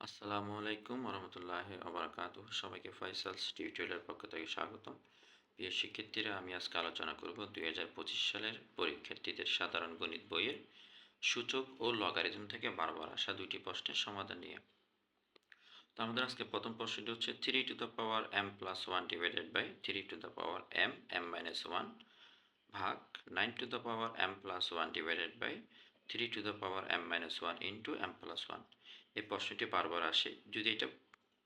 আসসালামু আলাইকুম ওরহমতুল্লাহ আবরাকাত সবাইকে ফয়সালস টিউটোরিয়ালের পক্ষ থেকে স্বাগতম। প্রিয় শিক্ষার্থীরা, আমি আজকে আলোচনা করব দুই হাজার পঁচিশ সালের পরীক্ষার্থীদের সাধারণ গণিত বইয়ের সূচক ও লগারিদম থেকে বারবার আসা দুইটি প্রশ্নের সমাধান নিয়ে। তো আমাদের আজকে প্রথম প্রশ্নটি হচ্ছে three to the power M plus one divided by three to the power M M minus one ভাগ nine to the power M plus one divided by three to the power M minus one into M plus one এই প্রশ্নটি বারবার আসে। যদি এটা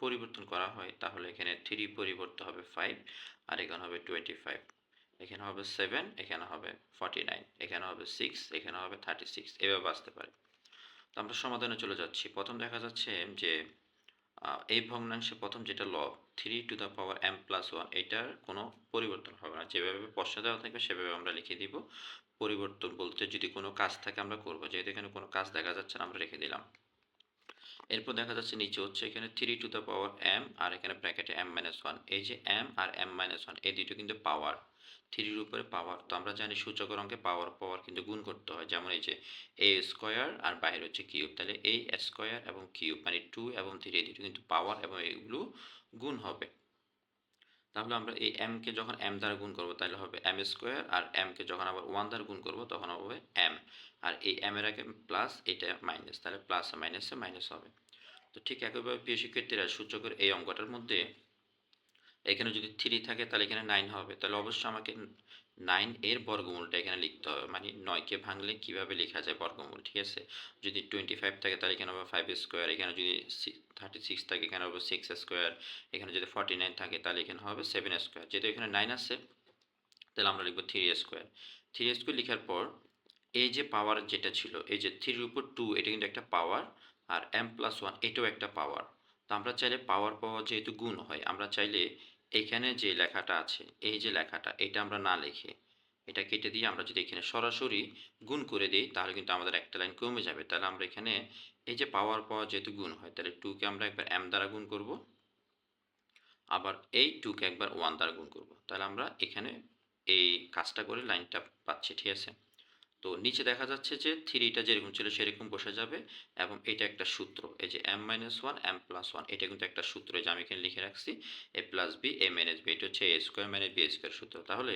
পরিবর্তন করা হয়, তাহলে এখানে থ্রি পরিবর্তন হবে ফাইভ আর এখানে হবে টোয়েন্টি ফাইভ এখানে হবে সেভেন এখানে হবে ফর্টি নাইন এখানে হবে সিক্স এখানে হবে থার্টি সিক্স এভাবে আসতে পারে। তো আমরা সমাধানে চলে যাচ্ছি। প্রথম দেখা যাচ্ছে যে এই ভগ্নাংশে প্রথম যেটা ল three to the power M plus one এটার কোনো পরিবর্তন হবে না। যেভাবে প্রশ্ন দেওয়া থাকবে, সেভাবে আমরা লিখে দিব। পরিবর্তন বলতে যদি কোনো কাজ থাকে, আমরা করব। যেহেতু এখানে কোনো কাজ দেখা যাচ্ছে না, আমরা রেখে দিলাম। এরপর দেখা যাচ্ছে নিচে হচ্ছে এখানে three to the power M আর এখানে ব্র্যাকেটে এম মাইনাস ওয়ান এই যে এম আর এম মাইনাস ওয়ান এই দুটো কিন্তু পাওয়ার থ্রির উপরে পাওয়ার তো আমরা জানি সূচকের অঙ্কে পাওয়ার পাওয়ার কিন্তু গুণ করতে হয়। যেমন এই যে এ স্কোয়ার আর বাইরে হচ্ছে কিউব তাহলে এই স্কোয়ার এবং কিউব মানে টু এবং থ্রি এই দুটো কিন্তু পাওয়ার এবং এগুলো গুণ হবে। তাহলে আমরা এই এমকে যখন এম দ্বারা গুণ করব, তাহলে হবে এম স্কোয়ার আর এমকে যখন আবার ওয়ান দ্বারা গুণ করব, তখন হবে এম আর এই এম এর আগে প্লাস এটা মাইনাস তাহলে প্লাস মাইনাসে মাইনাস হবে। তো ঠিক একইভাবে প্রিয় শিক্ষার্থীরা, সূচকের এই অঙ্কটার মধ্যে এখানে যদি থ্রি থাকে, তাহলে এখানে নাইন হবে। তাহলে অবশ্যই আমাকে নাইন এর বর্গমূলটা এখানে লিখতে হবে। মানে নয়কে ভাঙলে কীভাবে লেখা যায় বর্গমূল, ঠিক আছে? যদি টোয়েন্টি ফাইভ থাকে, তাহলে এখানে হবে ফাইভ স্কোয়ার এখানে যদি থার্টি সিক্স থাকে, এখানে হবে সিক্স স্কোয়ার এখানে যদি ফর্টি নাইন থাকে, তাহলে এখানে হবে সেভেন স্কোয়ার যেহেতু এখানে নাইন আছে, তাহলে আমরা লিখব থ্রি স্কোয়ার থ্রি স্কোয়ার লেখার পর এই যে পাওয়ার যেটা ছিল, এই যে থ্রির উপর টু এটা কিন্তু একটা পাওয়ার আর এম প্লাস ওয়ান এটাও একটা পাওয়ার তো আমরা চাইলে পাওয়ার পাওয়ার যেহেতু গুণ হয়, আমরা চাইলে এখানে যে লেখাটা আছে, এই যে লেখাটা, এটা আমরা না লিখে, এটা কেটে দিয়ে আমরা যদি এখানে সরাসরি গুণ করে দিই, তাহলে কিন্তু আমাদের একটা লাইন কমে যাবে। তাহলে আমরা এখানে এই যে পাওয়ার পাওয়ার যেহেতু গুণ হয়, তাহলে টুকে আমরা একবার এম দ্বারা গুণ করব, আবার এই টুকে একবার ওয়ান দ্বারা গুণ করব। তাহলে আমরা এখানে এই কাজটা করে লাইনটা পাচ্ছি, ঠিক আছে? তো নিচে দেখা যাচ্ছে যে থ্রিটা যেরকম ছিল সেরকম বসে যাবে এবং এটা একটা সূত্র, এই যে M minus one M plus one এটা কিন্তু একটা সূত্র যে আমি এখানে লিখে রাখছি A plus B A minus B এটা হচ্ছে A square minus B square সূত্র। তাহলে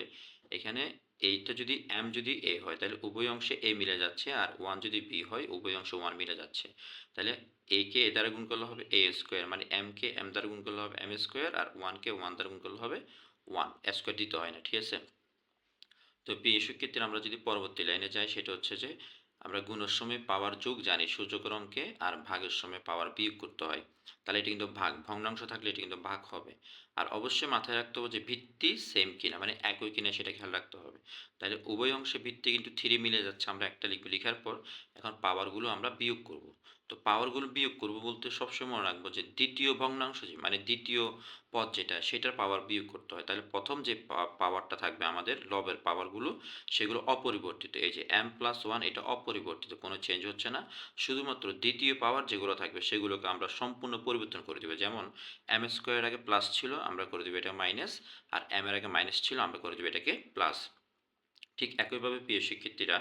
এখানে এইটা যদি এম যদি এ হয়, তাহলে উভয় অংশে এ মিলে যাচ্ছে আর ওয়ান যদি বি হয়, উভয় অংশে ওয়ান মিলে যাচ্ছে। তাহলে এ কে এ দ্বারা গুণ করলে হবে এ স্কোয়ার মানে এম কে এম দ্বারা গুণ করলে হবে এম স্কোয়ার আর ওয়ানকে ওয়ান দ্বারা গুণ করলে হবে ওয়ান স্কোয়ার দিতে হয় না, ঠিক আছে? তো প্রিয় ক্ষেত্রে আমরা যদি পরবর্তী লাইনে যাই, সেটা হচ্ছে যে আমরা গুণের সময় পাওয়ার যোগ জানি সূচকের অঙ্কে আর ভাগের সময় পাওয়ার বিয়োগ করতে হয়। তাহলে এটি কিন্তু ভাগ, ভগ্নাংশ থাকলে এটি কিন্তু ভাগ হবে। আর অবশ্যই মাথায় রাখতে হবে যে ভিত্তি সেম কিনা মানে একই কিনা সেটা খেয়াল রাখতে হবে। তাহলে উভয় অংশে ভিত্তি কিন্তু থ্রি মিলে যাচ্ছে, আমরা একটা লিখব, লেখার পর এখন পাওয়ারগুলো আমরা বিয়োগ করব। তো পাওয়ারগুলো বিয়োগ করব বলতে সবসময় মনে রাখব যে দ্বিতীয় ভগ্নাংশ যে মানে দ্বিতীয় পদ যেটা, সেটার পাওয়ার বিয়োগ করতে হয়। তাহলে প্রথম যে পাওয়ারটা থাকবে আমাদের লবের পাওয়ারগুলো সেগুলো অপরিবর্তিত। এই যে এম প্লাস ওয়ান এটা অপরিবর্তিত, কোনো চেঞ্জ হচ্ছে না। শুধুমাত্র দ্বিতীয় পাওয়ার যেগুলো থাকবে, সেগুলোকে আমরা সম্পূর্ণ পরিবর্তন করে দেবো। যেমন এম স্কোয়ার আগে প্লাস ছিল, আমরা করে দেবো এটা মাইনাস আর এম এর আগে মাইনাস ছিল, আমরা করে দেবো এটাকে প্লাস ঠিক একইভাবে প্রিয় শিক্ষার্থীরা,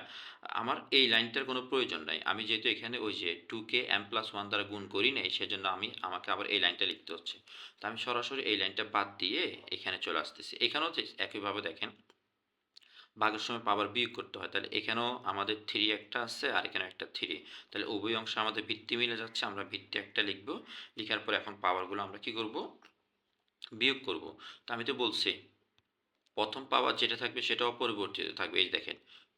আমার এই লাইনটার কোনো প্রয়োজন নাই। আমি যেহেতু এখানে ওই যে টু কে এম প্লাস ওয়ান দ্বারা গুণ করি নাই, সেজন্য আমি, আমাকে আবার এই লাইনটা লিখতে হচ্ছে। তো আমি সরাসরি এই লাইনটা বাদ দিয়ে এখানে চলে আসতেছি। এখানেও একইভাবে দেখেন, ভাগের সময় পাওয়ার বিয়োগ করতে হয়। তাহলে এখানেও আমাদের থ্রি একটা আছে আর এখানে একটা থ্রি তাহলে উভয় অংশ আমাদের ভিত্তি মিলে যাচ্ছে, আমরা ভিত্তি একটা লিখব। লিখার পর এখন পাওয়ারগুলো আমরা কি করব? বিয়োগ করব। তো আমি তো বলছি প্রথম পাওয়ার যেটা থাকবে সেটা অপরিবর্তিত থাকবে। এই দেখেন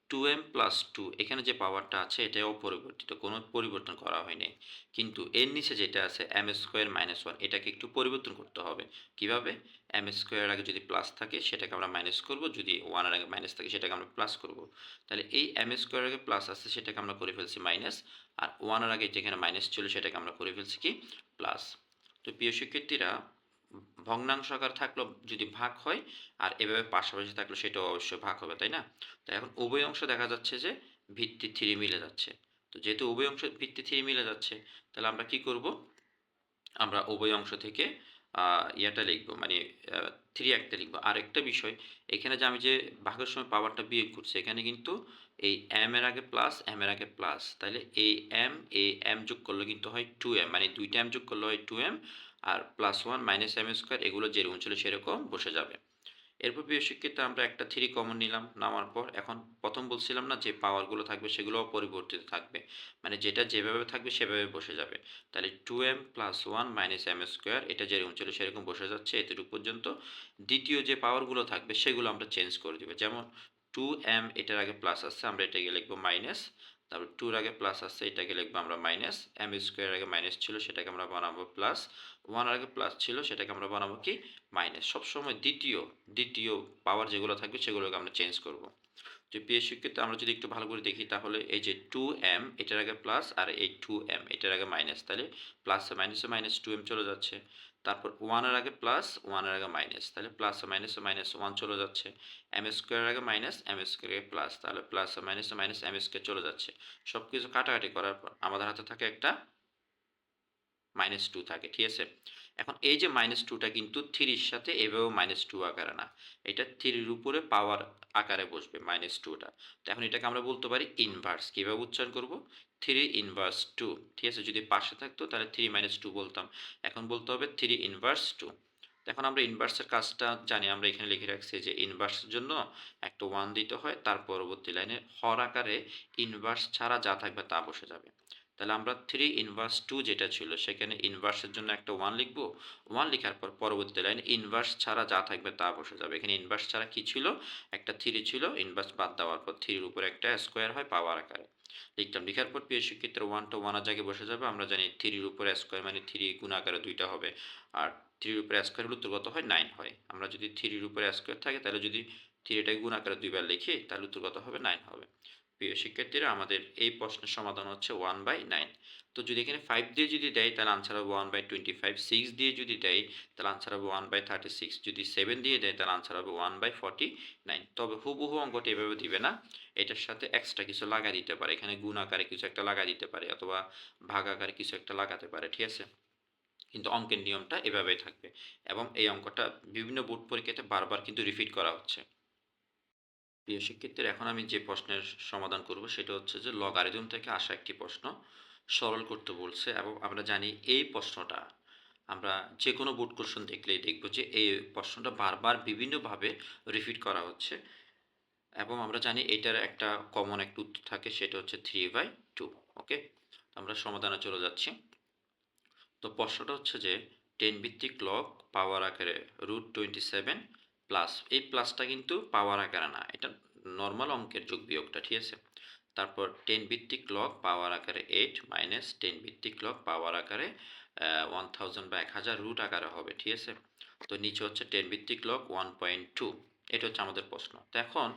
টু এম প্লাস টু এখানে যে পাওয়ারটা আছে এটা অপরিবর্তিত কোনো পরিবর্তন করা হয়নি। কিন্তু এর নিচে যেটা আছে এম স্কোয়ার মাইনাস ওয়ান এটাকে একটু পরিবর্তন করতে হবে। কীভাবে? এম স্কোয়ার আগে যদি প্লাস থাকে, সেটাকে আমরা মাইনাস করব। যদি ওয়ানের আগে মাইনাস থাকে, সেটাকে আমরা প্লাস করব। তাহলে এই এম স্কোয়ার আগে প্লাস আছে, সেটাকে আমরা করে ফেলছি মাইনাস আর ওয়ানের আগে যেখানে মাইনাস ছিল, সেটাকে আমরা করে ফেলছি কি? প্লাস তো প্রিয় শিক্ষার্থীরা ভগ্নাংশ আকার থাকলেও যদি ভাগ হয়, আর এভাবে পাশাপাশি থাকল সেটাও অবশ্যই ভাগ হবে, তাই না? তাই এখন উভয় অংশ দেখা যাচ্ছে যে ভিত্তি থ্রি মিলে যাচ্ছে। তো যেহেতু উভয় অংশ ভিত্তি থ্রি মিলে যাচ্ছে, তাহলে আমরা কি করব? আমরা উভয় অংশ থেকে ইয়াটা লিখব মানে থ্রি একটা লিখব। আর একটা বিষয়, এখানে যে আমি যে ভাগের সময় পাওয়ারটা বিয়োগ করছি, এখানে কিন্তু এই এম এর আগে প্লাস এম এর আগে প্লাস তাহলে এই এম এই এম যোগ করলে কিন্তু হয় টু এম মানে দুইটা এম যোগ করলে হয় টু এম আর plus one minus M square এগুলো যেরকম ছিল সেরকম বসে যাবে। এরপর প্রিয় শিক্ষিতা, আমরা একটা থ্রি কমন নিলাম, নামার পর এখন প্রথম বলছিলাম না যে পাওয়ারগুলো থাকবে সেগুলোও পরিবর্তিত থাকবে। মানে যেটা যেভাবে থাকবে সেভাবে বসে যাবে। তাহলে two M plus one minus M square এটা যেরকম ছিল সেরকম বসে যাচ্ছে এতটুকু পর্যন্ত। দ্বিতীয় যে পাওয়ারগুলো থাকবে সেগুলো আমরা চেঞ্জ করে দেবো। যেমন টু এম এটার আগে প্লাস আসছে আমরা এটাকে লিখব মাইনাস তারপর টুর আগে প্লাস আসছে, এটাকে লিখব আমরা মাইনাস এম স্কোয়ার আগে মাইনাস ছিল, সেটাকে আমরা বানাবো প্লাস ওয়ান আগে প্লাস ছিল, সেটাকে আমরা বানাবো কি? মাইনাস সবসময় দ্বিতীয় দ্বিতীয় পাওয়ার যেগুলো থাকবে সেগুলোকে আমরা চেঞ্জ করব। তো শিক্ষিত, আমরা যদি একটু ভালো করে দেখি, তাহলে এই যে টু এম এটার আগে প্লাস আর এই টু এম এটার আগে মাইনাস তাহলে প্লাস মাইনাসে মাইনাস টু এম চলে যাচ্ছে। তারপর ওয়ানের আগে প্লাস ওয়ানের আগে মাইনাস তাহলে প্লাস মাইনাস মাইনাস ওয়ান চলে যাচ্ছে। এম স্কোয়ার আগে মাইনাস এম স্কোয়ার আগে প্লাস তাহলে plus minus minus M square চলে যাচ্ছে। সব কিছু কাটাকাটি করার পর আমাদের হাতে থাকে একটা মাইনাস টু থাকে, ঠিক আছে? এখন এই যে মাইনাস টুটা কিন্তু থ্রির সাথে এভাবেও মাইনাস টু আকারে না। এটা থ্রির উপরে পাওয়ার আকারে বসবে মাইনাস টুটা তো এখন এটাকে আমরা বলতে পারি ইনভার্স কীভাবে উচ্চারণ করব? থ্রি ইনভার্স টু ঠিক আছে? যদি পাশে থাকতো তাহলে থ্রি মাইনাস টু বলতাম। এখন বলতে হবে থ্রি ইনভার্স টু এখন আমরা ইনভার্সের কাজটা জানি, আমরা এখানে লিখে রাখছি যে ইনভার্সের জন্য একটা ওয়ান দিতে হয়, তার পরবর্তী লাইনে হর আকারে ইনভার্স ছাড়া যা থাকবে তা বসে যাবে। তাহলে আমরা থ্রি ইনভার্স টু যেটা ছিল, সেখানে ইনভার্সের জন্য একটা ওয়ান লিখব। ওয়ান লেখার পর পরবর্তী লাইনে ইনভার্স ছাড়া যা থাকবে তা বসে যাবে। এখানে ইনভার্স ছাড়া কি ছিল? একটা থ্রি ছিল ইনভার্স বাদ দেওয়ার পর থ্রির উপরে একটা স্কোয়ার হয় পাওয়ার আকারে। লিখলাম, লিখার পর প্রিয় শিক্ষিতের ওয়ানটা ওয়ানের জায়গায় বসে যাবে। আমরা জানি থ্রির উপরে স্কোয়ার মানে থ্রি গুণ আকারে দুইটা হবে। আর থ্রির উপরে স্কোয়ার হলে হয়? নাইন হয়। আমরা যদি থ্রির উপরে স্কোয়ার থাকে, তাহলে যদি থ্রিটাকে গুণ আকারে দুইবার লিখি, তাহলে উত্তর কত হবে? নাইন হবে। প্রিয় শিক্ষার্থীরা, আমাদের এই প্রশ্নের সমাধান হচ্ছে ওয়ান বাই নাইন তো যদি এখানে ফাইভ দিয়ে যদি দেয়, তাহলে আনসার হবে one by twenty five six দিয়ে যদি দেয়, তাহলে আনসার হবে ওয়ান বাই থার্টি সিক্স যদি সেভেন দিয়ে দেয়, তাহলে আনসার হবে ওয়ান বাই ফর্টি নাইন তবে হুবহু অঙ্কটা এভাবে দিবে না। এটার সাথে এক্সট্রা কিছু লাগা দিতে পারে। এখানে গুণ আকারে কিছু একটা লাগা দিতে পারে, অথবা ভাগ আকারে কিছু একটা লাগাতে পারে, ঠিক আছে? কিন্তু অঙ্কের নিয়মটা এভাবেই থাকবে। এবং এই অঙ্কটা বিভিন্ন বোর্ড পরীক্ষাতে বারবার কিন্তু রিপিট করা হচ্ছে। প্রিয় শিক্ষার্থীরা, এখন আমি যে প্রশ্নের সমাধান করব সেটা হচ্ছে যে লগারিদম থেকে আসা একটি প্রশ্ন সরল করতে বলছে এবং আমরা জানি এই প্রশ্নটা, আমরা যে কোনো বোর্ড কোশ্চেন দেখলেই দেখব যে এই প্রশ্নটা বারবার বিভিন্নভাবে রিপিট করা হচ্ছে এবং আমরা জানি এটার একটা কমন একটা উত্তর থাকে, সেটা হচ্ছে থ্রি বাই টু ওকে আমরা সমাধানে চলে যাচ্ছি। তো প্রশ্নটা হচ্ছে যে টেন ভিত্তিক লগ পাওয়ার আকারে রুট টোয়েন্টি সেভেন প্লাস এই প্লাসটা কিন্তু পাওয়ার আকারে না। এটা নর্মাল অঙ্কের যোগ বিয়োগটা, ঠিক আছে? তারপর টেন ভিত্তিক লক পাওয়ার আকারে এইট মাইনাস টেন ভিত্তিক লক পাওয়ার আকারে ওয়ান থাউজেন্ড বা এক হাজার রুট আকারে হবে, ঠিক আছে? তো নিচে হচ্ছে টেন ভিত্তিক লক ওয়ান পয়েন্ট টু এটা হচ্ছে আমাদের প্রশ্ন। তো এখন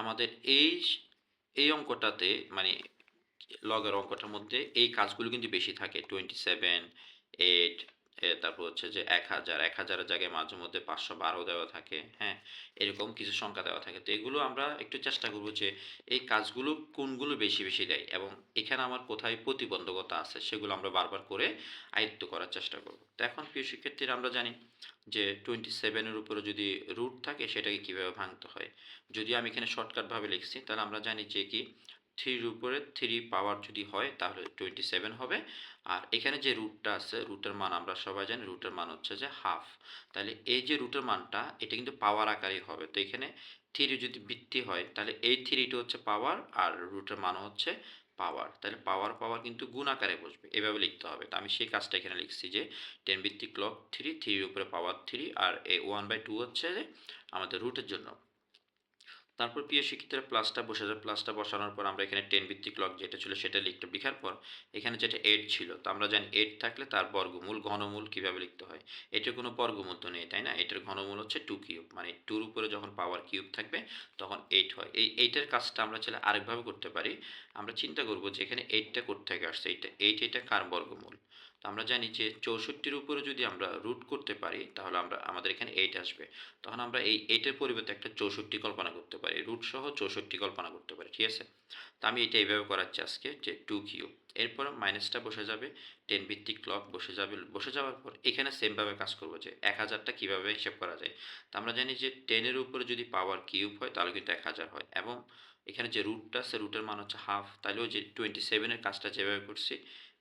আমাদের এই এই অঙ্কটাতে মানে লগের অঙ্কটার মধ্যে এই কাজগুলো কিন্তু বেশি থাকে টোয়েন্টি সেভেন এইট তারপর হচ্ছে যে এক হাজার, এক হাজারের জায়গায় মাঝে মধ্যে পাঁচশো বারো দেওয়া থাকে হ্যাঁ? এরকম কিছু সংখ্যা দেওয়া থাকে। তো এগুলো আমরা একটু চেষ্টা করব যে এই কাজগুলো কোনগুলো বেশি বেশি দেয় এবং এখানে আমার কোথায় প্রতিবন্ধকতা আছে সেগুলো আমরা বারবার করে আয়ত্ত করার চেষ্টা করব। তো এখন প্রিয় শিক্ষার্থীরা, আমরা জানি যে টোয়েন্টি সেভেনের উপরে যদি রুট থাকে সেটাকে কীভাবে ভাঙতে হয়? যদি আমি এখানে শর্টকাটভাবে লিখছি, তাহলে আমরা জানি যে কি থ্রির উপরে থ্রি পাওয়ার যদি হয়, তাহলে টোয়েন্টি সেভেন হবে। আর এখানে যে রুটটা আছে, রুটের মান আমরা সবাই জানি, রুটের মান হচ্ছে যে হাফ তাহলে এই যে রুটের মানটা, এটা কিন্তু পাওয়ার আকারেই হবে। তো এখানে থ্রি যদি বৃত্তি হয়, তাহলে এই থ্রিটা হচ্ছে পাওয়ার আর রুটের মান হচ্ছে পাওয়ার। তাহলে পাওয়ার পাওয়ার কিন্তু গুণ আকারে বসবে। এভাবে লিখতে হবে। তো আমি সেই কাজটা এখানে লিখছি যে টেন ভিত্তিক লক থ্রি থ্রির উপরে পাওয়ার থ্রি আর এ ওয়ান বাই টু হচ্ছে যে আমাদের রুটের জন্য। তারপর প্রিয় শিক্ষিতরা প্লাসটা বসে যায় প্লাসটা বসানোর পর আমরা এখানে টেন ভিত্তিক লগ যেটা ছিল সেটা লিখতে, লিখার পর এখানে যেটা এইট ছিল, তো আমরা জানি এইট থাকলে তার বর্গমূল, ঘনমূল কীভাবে লিখতে হয়? এটার কোনো বর্গমূল তো নেই, তাই না? এটার ঘনমূল হচ্ছে টু কিউব মানে টুর উপরে যখন পাওয়ার কিউব থাকবে তখন এইট হয়। এই এইটার কাজটা আমরা চাইলে আরেকভাবে করতে পারি। আমরা চিন্তা করব যে এখানে এইটটা করতে থেকে আসছে? এইটা এইট এটা কার বর্গমূল? তো আমরা জানি যে চৌষট্টির উপরে যদি আমরা রুট করতে পারি, তাহলে আমরা, আমাদের এখানে এইট আসবে। তখন আমরা এই এইটের পরিবর্তে একটা চৌষট্টি কল্পনা করতে পারি। রুট সহ চৌষট্টি কল্পনা করতে পারি, ঠিক আছে? তো আমি এটা এইভাবে করাচ্ছি আজকে, যে টু কিউ এরপর মাইনাসটা বসে যাবে টেন ভিত্তিক ক্লক বসে যাবে, বসে যাওয়ার পর এখানে সেমভাবে কাজ করব যে এক হাজারটা কীভাবে হিসেব করা যায়। তো আমরা জানি যে টেনের উপরে যদি পাওয়ার কিউব হয়, তাহলে কিন্তু এক হাজার হয়। এবং এখানে যে রুটটা আছে রুটের মান হচ্ছে হাফ তাহলেও যে টোয়েন্টি সেভেনের কাজটা যেভাবে করছি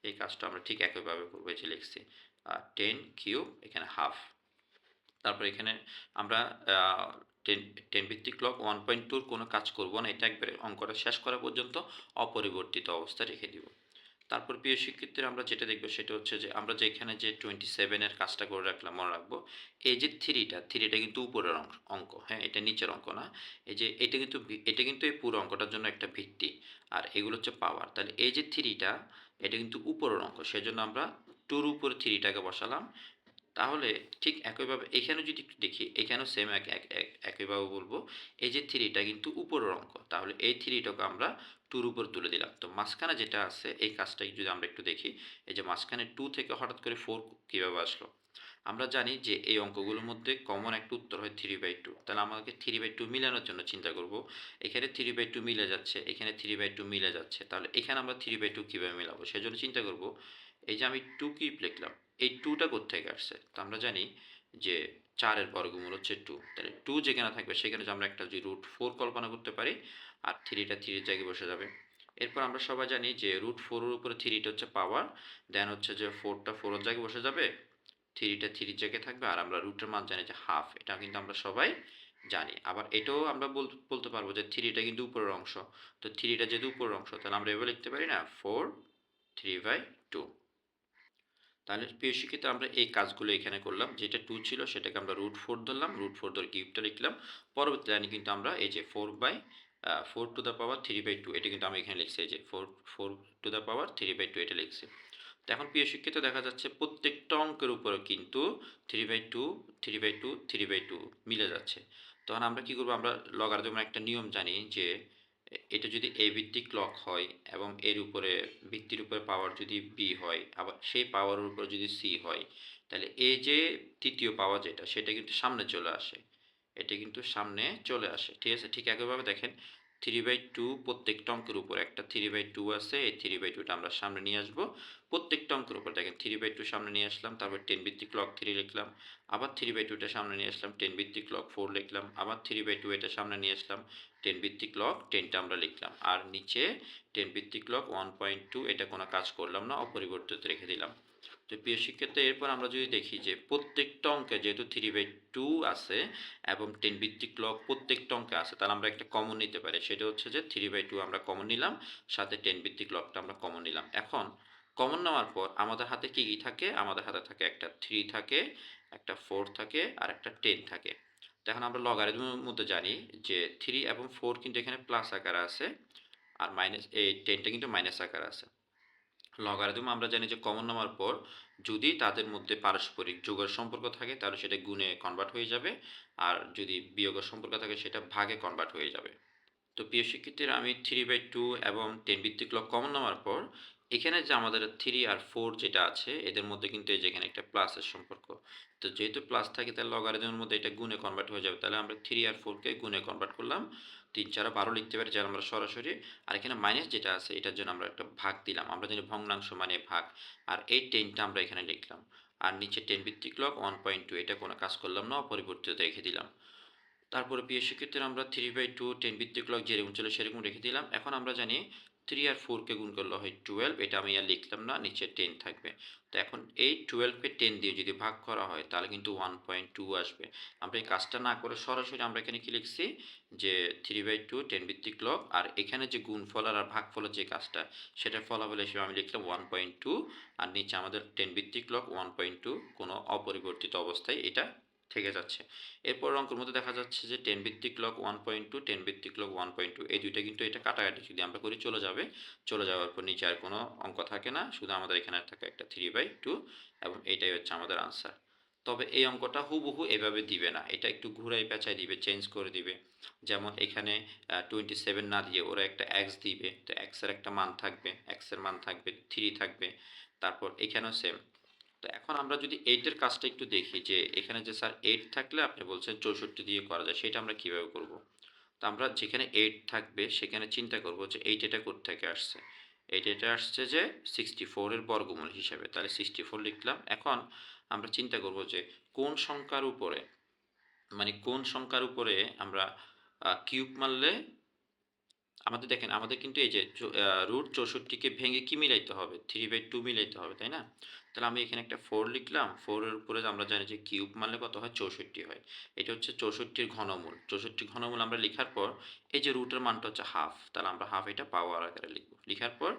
এই কাজটা আমরা ঠিক একইভাবে করব, এই যে লিখছি টেন কিউব এখানে হাফ তারপর এখানে আমরা টেন টেন ভিত্তিক ক্লক ওয়ান পয়েন্ট টুর কোনো কাজ করব না, এটা একবারে অঙ্কটা শেষ করা পর্যন্ত অপরিবর্তিত অবস্থা রেখে দিব। তারপর প্রিয় শিক্ষার্থীরা, আমরা যেটা দেখব সেটা হচ্ছে যে, আমরা যে এখানে যে টোয়েন্টি সেভেনের কাজটা করে রাখলাম, মনে রাখব, এই যে থ্রিটা থ্রিটা কিন্তু উপরের অঙ্ক অঙ্ক হ্যাঁ এটা নিচের অঙ্ক না, এই যে এটা কিন্তু এটা কিন্তু এই পুরো অঙ্কটার জন্য একটা ভিত্তি, আর এগুলো হচ্ছে পাওয়ার তাহলে এই যে থ্রিটা এটা কিন্তু উপরের অঙ্ক, সেজন্য আমরা টুর উপর থ্রিটাকে বসালাম তাহলে ঠিক একইভাবে এখানেও যদি একটু দেখি, এখানেও সেম এক, এক- এক- একইভাবে বলব। এই যে থ্রিটা কিন্তু উপরের অঙ্ক। তাহলে এই থ্রিটাকে আমরা টুর উপর তুলে দিলাম। তো মাঝখানে যেটা আছে, এই কাজটাই যদি আমরা একটু দেখি, এই যে মাঝখানে টু থেকে হঠাৎ করে ফোর কীভাবে আসলো? আমরা জানি যে এই অঙ্কগুলোর মধ্যে কমন একটা উত্তর হয় থ্রি বাই টু তাহলে আমাকে থ্রি বাই টু মিলানোর জন্য চিন্তা করব। এখানে থ্রি বাই টু মিলে যাচ্ছে, এখানে থ্রি বাই টু মিলে যাচ্ছে। তাহলে এখানে আমরা থ্রি বাই টু কীভাবে মিলাবো? সেজন্য চিন্তা করব। এই যে আমি টু কিউব লিখলাম। এই টুটা কোথেকে আসছে? তো আমরা জানি যে চারের বর্গমূল হচ্ছে টু তাহলে টু যেখানে থাকবে সেখানে যে আমরা একটা যে রুট ফোর কল্পনা করতে পারি, আর থ্রিটা থ্রির জায়গায় বসে যাবে। এরপর আমরা সবাই জানি যে রুট ফোরের উপরে থ্রিটা হচ্ছে পাওয়ার দেন হচ্ছে যে ফোরটা ফোরের জায়গায় বসে যাবে থ্রিটা থ্রির জায়গায় থাকবে, আর আমরা রুটের মান জানি যে হাফ এটা কিন্তু আমরা সবাই জানি। আবার এটাও আমরা বল- বলতে পারব যে থ্রিটা কিন্তু উপরের অংশ। তো থ্রিটা যেহেতু উপরের অংশ, তাহলে আমরা এভাবে লিখতে পারি না ফোর থ্রি বাই টু তাহলে প্রিয় শিক্ষিত, আমরা এই কাজগুলো এখানে করলাম। যেটা টু ছিল, সেটাকে আমরা রুট ফোর ধরলাম। রুট ফোর ধরে কিউবটা লিখলাম। পরবর্তী লাইনে কিন্তু আমরা এই যে four by four to the power three by two এটা কিন্তু আমি এখানে লিখছি। এই যে four four to the power three by two এটা লিখছি। তো এখন প্রিয় শিক্ষিত, দেখা যাচ্ছে প্রত্যেকটা অঙ্কের উপরে কিন্তু three by two three by two three by two মিলে যাচ্ছে। তখন আমরা কি করব? আমরা লগারিদমের একটা নিয়ম জানি যে এটা যদি এ ভিত্তিক ক্লক হয় এবং এর উপরে, ভিত্তির উপরে পাওয়ার যদি বি হয়, আবার সেই পাওয়ারের উপরে যদি সি হয়, তাহলে এ যে তৃতীয় পাওয়ার যেটা, সেটা কিন্তু সামনে চলে আসে। এটা কিন্তু সামনে চলে আসে। ঠিক আছে? ঠিক একইভাবে দেখেন থ্রি বাই টু প্রত্যেকটা অঙ্কের উপর। একটা থ্রি বাই টু আছে, এই থ্রি বাই টুটা আমরা সামনে নিয়ে আসব। প্রত্যেকটা অঙ্কের উপর, দেখেন থ্রি বাই টু সামনে নিয়ে আসলাম, তারপর টেন ভিত্তিক লক থ্রি লিখলাম, আবার থ্রি বাই টুটা সামনে নিয়ে আসলাম টেন ভিত্তিক লক ফোর লিখলাম, আবার থ্রি বাই টু এটা সামনে নিয়ে আসলাম টেন ভিত্তিক লক টেনটা আমরা লিখলাম। আর নিচে টেন ভিত্তিক লক ওয়ান পয়েন্ট টু এটা কোনো কাজ করলাম না, অপরিবর্তিত রেখে দিলাম। তো প্রিয় শিক্ষার্থী, এরপর আমরা যদি দেখি যে প্রত্যেকটা অঙ্কে যেহেতু থ্রি বাই টু আছে এবং টেন ভিত্তিক লক প্রত্যেকটা অঙ্কে আছে, তাহলে আমরা একটা কমন নিতে পারি। সেটা হচ্ছে যে থ্রি বাই টু আমরা কমন নিলাম, সাথে টেন ভিত্তিক লকটা আমরা কমন নিলাম। এখন কমন নেওয়ার পর আমাদের হাতে কী কী থাকে? আমাদের হাতে থাকে একটা থ্রি থাকে, একটা ফোর থাকে, আর একটা টেন থাকে। তো এখন আমরা লগারিদমের মধ্যে জানি যে থ্রি এবং ফোর কিন্তু এখানে প্লাস আকারে আছে, আর মাইনাস এই টেনটা কিন্তু মাইনাস আকারে আছে। লগারিদম আমরা জানি যে কমন নামার পর যদি তাদের মধ্যে পারস্পরিক যোগের সম্পর্ক থাকে, তাহলে সেটা গুণে কনভার্ট হয়ে যাবে। আর যদি বিয়োগের সম্পর্ক থাকে, সেটা ভাগে কনভার্ট হয়ে যাবে। তো প্রিয় শিক্ষার্থীরা, আমি থ্রি বাই টু এবং টেন ভিত্তিক লক কমন নেওয়ার পর এখানে যে আমাদের থ্রি আর ফোর যেটা আছে, এদের মধ্যে কিন্তু এই যে এখানে একটা প্লাসের সম্পর্ক। তো যেহেতু প্লাস থাকে, তাহলে লগারিদমের মধ্যে এটা গুণে কনভার্ট হয়ে যাবে। তাহলে আমরা থ্রি আর ফোরকে গুণে কনভার্ট করলাম। তিন, চার বারো লিখতে পারি যারা আমরা সরাসরি আর এখানে মাইনাস যেটা আছে, এটার জন্য আমরা একটা ভাগ দিলাম। আমরা জানি ভগ্নাংশ মানে ভাগ। আর এই টেনটা আমরা এখানে লিখলাম। আর নিচে টেন ভিত্তিক লক ওয়ান পয়েন্ট টু এটা কোনো কাজ করলাম না, অপরিবর্তিত রেখে দিলাম। তারপরে প্রিয় শিক্ষার্থীরা, আমরা থ্রি বাই টু টেন ভিত্তিক লক যেরকম ছিল, সেরকম রেখে দিলাম। এখন আমরা জানি থ্রি আর ফোরকে গুণ করলে হয় টুয়েলভ এটা আমি আর লিখলাম না, নিচে টেন থাকবে। তো এখন এই টুয়েলভকে টেন দিয়ে যদি ভাগ করা হয়, তাহলে কিন্তু ওয়ান পয়েন্ট টু আসবে। আমরা এই কাজটা না করে সরাসরি আমরা এখানে কি লিখছি? যে থ্রি বাই টু টেন ভিত্তিক লক আর এখানে যে গুণ গুণফল আর ভাগ ভাগফলের যে কাজটা, সেটার ফলাফল হিসেবে আমি লিখলাম ওয়ান পয়েন্ট টু আর নিচে আমাদের টেন ভিত্তিক লক ওয়ান পয়েন্ট টু কোনো অপরিবর্তিত অবস্থায় এটা থেকে যাচ্ছে। এরপর অঙ্কের মধ্যে দেখা যাচ্ছে যে টেন ভিত্তিক log one point two ten ভিত্তিক লক ওয়ান পয়েন্ট টু এই দুইটা কিন্তু এটা কাটাকাটি। যদি আমরা করি, চলে যাবে। চলে যাওয়ার পর নিচে আর কোনো অঙ্ক থাকে না। শুধু আমাদের এখানে থাকে একটা থ্রি বাই টু এবং এটাই হচ্ছে আমাদের আনসার তবে এই অঙ্কটা হুবহু এভাবে দিবে না। এটা একটু ঘুরাই পেঁচাই দিবে চেঞ্জ করে দিবে। যেমন এখানে টোয়েন্টি সেভেন না দিয়ে ওরা একটা এক্স দিবে। তো এক্সের একটা মান থাকবে এক্সের মান থাকবে থ্রি থাকবে। তারপর এখানেও সেম তো এখন আমরা যদি এইটের কাজটা একটু দেখি যে এখানে যে স্যার এইট থাকলে আপনি বলছেন চৌষট্টি দিয়ে করা যায় সেটা আমরা কীভাবে করব তো আমরা যেখানে এইট থাকবে সেখানে চিন্তা করব যে এইট এটা থেকে আসছে এইট এটা আসছে যে সিক্সটি ফোরের বর্গমূল হিসাবে তাহলে সিক্সটি ফোর লিখলাম এখন আমরা চিন্তা করব যে কোন সংখ্যার উপরে মানে কোন সংখ্যার উপরে আমরা কিউব মারলে আমাদের দেখেন আমাদের কিন্তু এই যে রুট চৌষট্টিকে ভেঙে কি মিলাইতে হবে? 3/2 মিলাইতে হবে, তাই না? তাহলে আমি এখানে একটা ফোর লিখলাম। 4 এর উপরে আমরা জানি যে কিউব মারলে কত হয়? ৬৪ হয়। এটা হচ্ছে চৌষট্টির ঘনমূল। ৬৪ ঘনমূল আমরা লিখার পর এই যে রুটের মানটা হচ্ছে হাফ। তাহলে আমরা হাফ এটা পাওয়ার আকারে লিখব। লিখার পর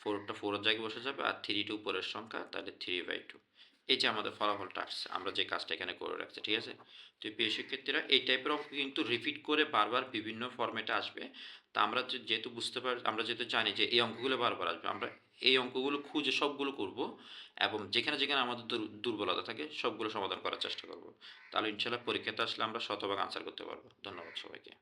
ফোরটা ফোরের জায়গায় বসে যাবে আর থ্রি টু উপরের সংখ্যা তাহলে 3/2 এই যে আমাদের ফলাফলটা আসছে। আমরা যে কাজটা এখানে করে রাখছি, ঠিক আছে? তো প্রিয় শিক্ষার্থীরা এই টাইপের অঙ্ক কিন্তু রিপিট করে বারবার বিভিন্ন ফরমেটে আসবে। তা আমরা যেহেতু বুঝতে পার আমরা যেহেতু জানি যে এই অঙ্কগুলো বারবার আসবে। আমরা এই অঙ্কগুলো খুঁজে সবগুলো করব এবং যেখানে, যেখানে আমাদের দুর দুর্বলতা থাকে সবগুলো সমাধান করার চেষ্টা করব। তাহলে ইনশাল্লাহ পরীক্ষাতে আসলে আমরা শতভাগ আনসার করতে পারব ধন্যবাদ সবাইকে।